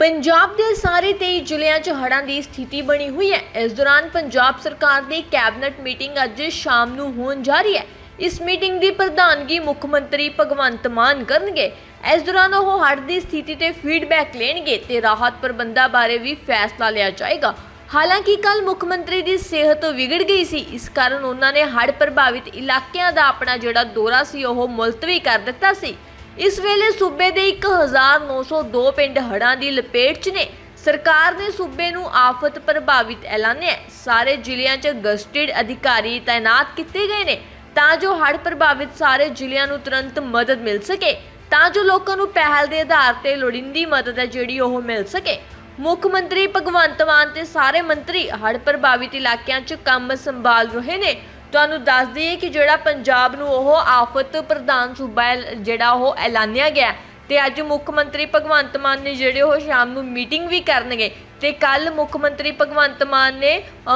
ਪੰਜਾਬ ਦੇ ਸਾਰੇ 23 ਜ਼ਿਲ੍ਹਿਆਂ 'ਚ ਹੜ੍ਹਾਂ ਦੀ ਸਥਿਤੀ ਬਣੀ ਹੋਈ ਹੈ। ਇਸ ਦੌਰਾਨ ਪੰਜਾਬ ਸਰਕਾਰ ਦੀ ਕੈਬਨਿਟ ਮੀਟਿੰਗ ਅੱਜ ਸ਼ਾਮ ਨੂੰ ਹੋਣ ਜਾ ਰਹੀ ਹੈ। ਇਸ ਮੀਟਿੰਗ ਦੀ ਪ੍ਰਧਾਨਗੀ ਮੁੱਖ ਮੰਤਰੀ ਭਗਵੰਤ ਮਾਨ ਕਰਨਗੇ। ਇਸ ਦੌਰਾਨ ਉਹ ਹੜ੍ਹ ਦੀ ਸਥਿਤੀ ਤੇ ਫੀਡਬੈਕ ਲੈਣਗੇ ਤੇ ਰਾਹਤ ਪ੍ਰਬੰਧਾਂ ਬਾਰੇ ਵੀ ਫੈਸਲਾ ਲਿਆ ਜਾਏਗਾ। ਹਾਲਾਂਕਿ ਕੱਲ ਮੁੱਖ ਮੰਤਰੀ ਦੀ ਸਿਹਤ ਵਿਗੜ ਗਈ ਸੀ। ਇਸ ਕਾਰਨ ਉਹਨਾਂ ਨੇ ਹੜ੍ਹ ਪ੍ਰਭਾਵਿਤ ਇਲਾਕਿਆਂ ਦਾ ਆਪਣਾ ਜਿਹੜਾ ਦੌਰਾ ਸੀ, ਉਹ ਮੁਲਤਵੀ ਕਰ ਦਿੱਤਾ ਸੀ। ਇਸ ਵੇਲੇ ਸੂਬੇ ਦੇ 1902 ਪਿੰਡ ਹੜ੍ਹਾਂ ਦੀ ਲਪੇਟ 'ਚ ਨੇ। ਸਰਕਾਰ ਨੇ ਸੂਬੇ ਨੂੰ ਆਫਤ ਪ੍ਰਭਾਵਿਤ ਐਲਾਨਿਆ ਸਾਰੇ ਜ਼ਿਲ੍ਹਿਆਂ 'ਚ ਗਸਟਿਡ ਅਧਿਕਾਰੀ ਤਾਇਨਾਤ ਕੀਤੇ ਗਏ ਨੇ ਤਾਂ ਜੋ ਹੜ੍ਹ ਪ੍ਰਭਾਵਿਤ ਸਾਰੇ ਜ਼ਿਲ੍ਹਿਆਂ ਨੂੰ ਤੁਰੰਤ ਮਦਦ ਮਿਲ ਸਕੇ, ਤਾਂ ਜੋ ਲੋਕਾਂ ਨੂੰ ਪਹਿਲ ਦੇ ਆਧਾਰ ਤੇ ਲੋੜੀਂਦੀ ਮਦਦ ਹੈ ਜਿਹੜੀ ਉਹ ਮਿਲ ਸਕੇ। ਮੁੱਖ ਮੰਤਰੀ ਭਗਵੰਤ ਮਾਨ ਤੇ ਸਾਰੇ ਮੰਤਰੀ ਹੜ੍ਹ ਪ੍ਰਭਾਵਿਤ ਇਲਾਕਿਆਂ 'ਚ ਕੰਮ ਸੰਭਾਲ ਰਹੇ ਨੇ। ਤੁਹਾਨੂੰ ਦੱਸ ਦਈਏ ਕਿ ਜਿਹੜਾ ਪੰਜਾਬ ਨੂੰ ਉਹ ਆਫਤ ਪ੍ਰਧਾਨ ਸੂਬਾ ਐ- ਜਿਹੜਾ ਉਹ ਐਲਾਨਿਆ ਗਿਆ ਤੇ ਅੱਜ ਮੁੱਖ ਮੰਤਰੀ ਭਗਵੰਤ ਮਾਨ ਨੇ ਜਿਹੜੇ ਉਹ ਸ਼ਾਮ ਨੂੰ ਮੀਟਿੰਗ ਵੀ ਕਰਨਗੇ ਤੇ ਕੱਲ ਮੁੱਖ ਮੰਤਰੀ ਭਗਵੰਤ ਮਾਨ ਨੇ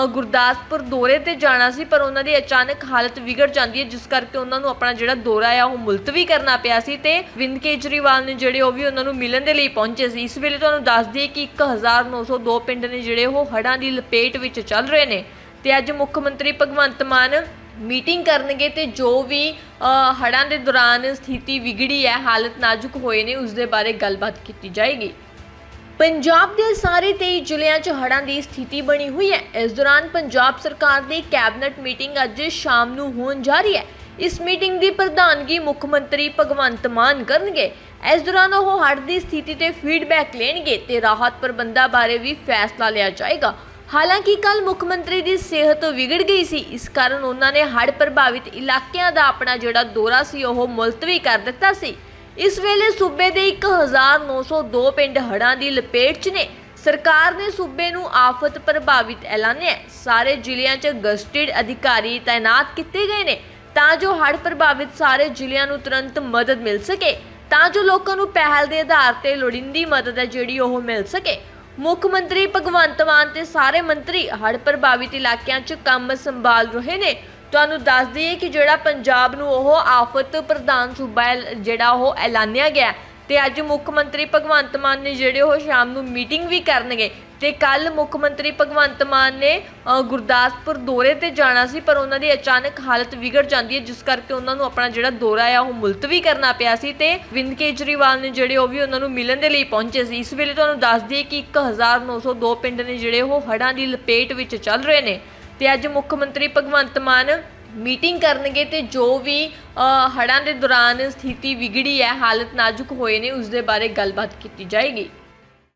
ਗੁਰਦਾਸਪੁਰ ਦੌਰੇ ਤੇ ਜਾਣਾ ਸੀ, ਪਰ ਉਹਨਾਂ ਦੀ ਅਚਾਨਕ ਹਾਲਤ ਵਿਗੜ ਜਾਂਦੀ ਹੈ, ਜਿਸ ਕਰਕੇ ਉਹਨਾਂ ਨੂੰ ਆਪਣਾ ਜਿਹੜਾ ਦੌਰਾ ਆ, ਉਹ ਮੁਲਤਵੀ ਕਰਨਾ ਪਿਆ ਸੀ ਤੇ ਵਿੰਦ ਕੇਜਰੀਵਾਲ ਨੇ ਜਿਹੜੇ ਉਹ ਵੀ ਉਹਨਾਂ ਨੂੰ ਮਿਲਣ ਦੇ ਲਈ ਪਹੁੰਚੇ ਸੀ। ਇਸ ਵੇਲੇ ਤੁਹਾਨੂੰ ਦੱਸ ਦਈਏ ਕਿ 1902 ਪਿੰਡ ਨੇ ਜਿਹੜੇ ਉਹ ਹੜ੍ਹਾਂ ਦੀ ਲਪੇਟ ਵਿੱਚ ਚੱਲ ਰਹੇ ਨੇ। ਤੇ ਅੱਜ ਮੁੱਖ ਮੰਤਰੀ ਭਗਵੰਤ ਮਾਨ ਮੀਟਿੰਗ ਕਰਨਗੇ ਤੇ ਜੋ ਵੀ ਅ, ਹੜ੍ਹਾਂ ਦੇ ਦੌਰਾਨ ਸਥਿਤੀ ਵਿਗੜੀ ਹੈ ਹਾਲਤ ਨਾਜ਼ੁਕ ਹੋਏ ਨੇ ਉਸ ਦੇ ਬਾਰੇ ਗੱਲਬਾਤ ਕੀਤੀ ਜਾਏਗੀ। ਪੰਜਾਬ ਦੇ ਸਾਰੇ 23 ਜ਼ਿਲ੍ਹਿਆਂ 'ਚ ਹੜ੍ਹਾਂ ਦੀ ਸਥਿਤੀ ਬਣੀ ਹੋਈ ਹੈ। ਇਸ ਦੌਰਾਨ ਪੰਜਾਬ ਸਰਕਾਰ ਦੀ ਕੈਬਨਿਟ ਮੀਟਿੰਗ ਅੱਜ ਸ਼ਾਮ ਨੂੰ ਹੋਣ ਜਾ ਰਹੀ ਹੈ। ਇਸ ਮੀਟਿੰਗ ਦੀ ਪ੍ਰਧਾਨਗੀ ਮੁੱਖ ਮੰਤਰੀ ਭਗਵੰਤ ਮਾਨ ਕਰਨਗੇ। ਇਸ ਦੌਰਾਨ ਉਹ ਹੜ੍ਹ ਦੀ ਸਥਿਤੀ ਤੇ ਫੀਡਬੈਕ ਲੈਣਗੇ ਤੇ ਰਾਹਤ ਪ੍ਰਬੰਧਾਂ ਬਾਰੇ ਵੀ ਫੈਸਲਾ ਲਿਆ ਜਾਏਗਾ। ਹਾਲਾਂਕਿ ਕੱਲ ਮੁੱਖ ਮੰਤਰੀ ਦੀ ਸਿਹਤ ਵਿਗੜ ਗਈ ਸੀ, ਇਸ ਕਾਰਨ ਉਹਨਾਂ ਨੇ ਹੜ੍ਹ ਪ੍ਰਭਾਵਿਤ ਇਲਾਕਿਆਂ ਦਾ ਆਪਣਾ ਜਿਹੜਾ ਦੌਰਾ ਸੀ, ਉਹ ਮੁਲਤਵੀ ਕਰ ਦਿੱਤਾ ਸੀ। ਇਸ ਵੇਲੇ ਸੂਬੇ ਦੇ 1902 ਪਿੰਡ ਹੜ੍ਹਾਂ ਦੀ ਲਪੇਟ 'ਚ ਨੇ। ਸਰਕਾਰ ਨੇ ਸੂਬੇ ਨੂੰ ਆਫਤ ਪ੍ਰਭਾਵਿਤ ਐਲਾਨਿਆ ਸਾਰੇ ਜ਼ਿਲ੍ਹਿਆਂ 'ਚ ਗਸਟਿਡ ਅਧਿਕਾਰੀ ਤਾਇਨਾਤ ਕੀਤੇ ਗਏ ਨੇ, ਤਾਂ ਜੋ ਹੜ੍ਹ ਪ੍ਰਭਾਵਿਤ ਸਾਰੇ ਜ਼ਿਲ੍ਹਿਆਂ ਨੂੰ ਤੁਰੰਤ ਮਦਦ ਮਿਲ ਸਕੇ, ਤਾਂ ਜੋ ਲੋਕਾਂ ਨੂੰ ਪਹਿਲ ਦੇ ਆਧਾਰ ਤੇ ਲੋੜੀਂਦੀ ਮਦਦ ਹੈ ਜਿਹੜੀ ਉਹ ਮਿਲ ਸਕੇ। ਮੁੱਖ ਮੰਤਰੀ ਭਗਵੰਤ ਮਾਨ ਤੇ ਸਾਰੇ ਮੰਤਰੀ ਹੜ੍ਹ ਪ੍ਰਭਾਵਿਤ ਇਲਾਕਿਆਂ 'ਚ ਕੰਮ ਸੰਭਾਲ ਰਹੇ ਨੇ। ਤੁਹਾਨੂੰ ਦੱਸ ਦਈਏ ਕਿ ਜਿਹੜਾ ਪੰਜਾਬ ਨੂੰ ਉਹ ਆਫਤ ਪ੍ਰਧਾਨ ਸੂਬਾ ਜਿਹੜਾ ਉਹ ਐਲਾਨਿਆ ਗਿਆ ਤੇ ਅੱਜ ਮੁੱਖ ਮੰਤਰੀ ਭਗਵੰਤ ਮਾਨ ਨੇ ਜਿਹੜੇ ਉਹ ਸ਼ਾਮ ਨੂੰ ਮੀਟਿੰਗ ਵੀ ਕਰਨਗੇ ਤੇ ਕੱਲ ਮੁੱਖ ਮੰਤਰੀ ਭਗਵੰਤ ਮਾਨ ਨੇ ਗੁਰਦਾਸਪੁਰ ਦੌਰੇ ਤੇ ਜਾਣਾ ਸੀ ਪਰ ਉਹਨਾਂ ਦੀ ਅਚਾਨਕ ਹਾਲਤ ਵਿਗੜ ਜਾਂਦੀ ਹੈ ਜਿਸ ਕਰਕੇ ਉਹਨਾਂ ਨੂੰ ਆਪਣਾ ਜਿਹੜਾ ਦੌਰਾ ਆ ਉਹ ਮੁਲਤਵੀ ਕਰਨਾ ਪਿਆ ਸੀ ਤੇ ਵਿੰਦ ਕੇਜਰੀਵਾਲ ਨੇ ਜਿਹੜੇ ਉਹ ਵੀ ਉਹਨਾਂ ਨੂੰ ਮਿਲਣ ਦੇ ਲਈ ਪਹੁੰਚੇ ਸੀ। ਇਸ ਵੇਲੇ ਤੁਹਾਨੂੰ ਦੱਸ ਦਈਏ ਕਿ 1902 ਪਿੰਡ ਨੇ ਜਿਹੜੇ ਉਹ ਹੜ੍ਹਾਂ ਦੀ ਲਪੇਟ ਵਿੱਚ ਚੱਲ ਰਹੇ ਨੇ ਤੇ ਅੱਜ ਮੁੱਖ ਮੰਤਰੀ ਭਗਵੰਤ ਮਾਨ ਮੀਟਿੰਗ ਕਰਨਗੇ ਤੇ ਜੋ ਵੀ ਅ, ਹੜ੍ਹਾਂ ਦੇ ਦੌਰਾਨ ਸਥਿਤੀ ਵਿਗੜੀ ਹੈ ਹਾਲਤ ਨਾਜ਼ੁਕ ਹੋਏ ਨੇ ਉਸ ਦੇ ਬਾਰੇ ਗੱਲਬਾਤ ਕੀਤੀ ਜਾਏਗੀ।